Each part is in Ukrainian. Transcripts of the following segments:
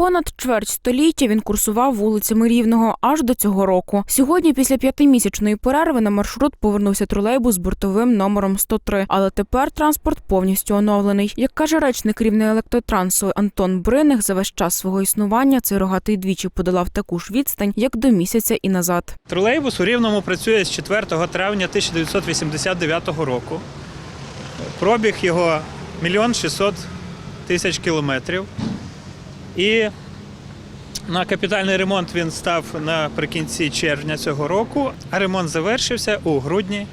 Понад чверть століття він курсував вулицями Рівного аж до цього року. Сьогодні, після п'ятимісячної перерви, на маршрут повернувся тролейбус з бортовим номером 103. Але тепер транспорт повністю оновлений. Як каже речник рівної електротрансу Антон Бриних, за весь час свого існування цей рогатий двічі подолав таку ж відстань, як до місяця і назад. Тролейбус у Рівному працює з 4 травня 1989 року. Пробіг його мільйон 600 тисяч кілометрів. І на капітальний ремонт він став наприкінці червня цього року, а ремонт завершився у грудні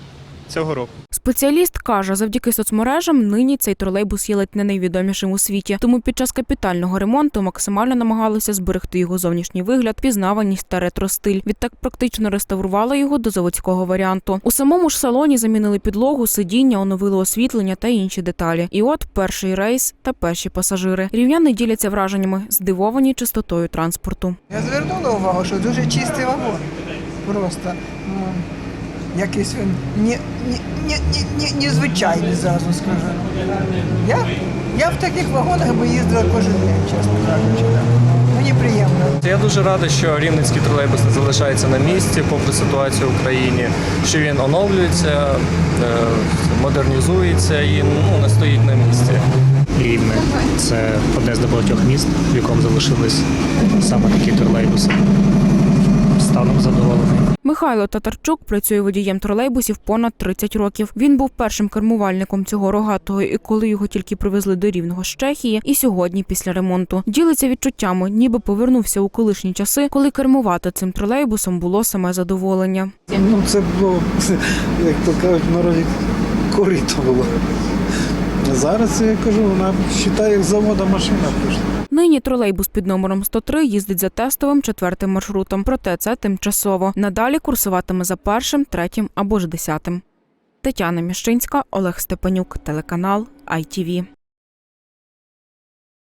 цього року. Спеціаліст каже, завдяки соцмережам нині цей тролейбус є ледь не найвідомішим у світі. Тому під час капітального ремонту максимально намагалися зберегти його зовнішній вигляд, пізнаваність та ретро-стиль. Відтак практично реставрували його до заводського варіанту. У самому ж салоні замінили підлогу, сидіння, оновили освітлення та інші деталі. І от перший рейс та перші пасажири. Рівняни діляться враженнями, здивовані чистотою транспорту. Я звернула увагу, що дуже чистий вагон. Просто якийсь він не, не, не, не, не, незвичайний, зразу скажу. Я, я в таких вагонах би їздила кожен день, чесно кажучи. Мені приємно. Я дуже радий, що рівненський тролейбус не залишається на місці, попри ситуацію в Україні, що він оновлюється, е, модернізується і ну, не стоїть на місці. Рівне це одне з небагатьох міст, в якому залишились саме такі тролейбуси. Михайло Татарчук працює водієм тролейбусів понад 30 років. Він був першим кермувальником цього рогатого, і коли його тільки привезли до рівного з Чехії, і сьогодні після ремонту ділиться відчуттями, ніби повернувся у колишні часи, коли кермувати цим тролейбусом було саме задоволення. Ну, це було, як то кажуть, народі корито було. Зараз я кажу, вона вважає, як завода машина пішла. Нині тролейбус під номером 103 їздить за тестовим четвертим маршрутом. Проте це тимчасово. Надалі курсуватиме за першим, третім або ж десятим. Тетяна Міщинська, Олег Степанюк, телеканал ITV.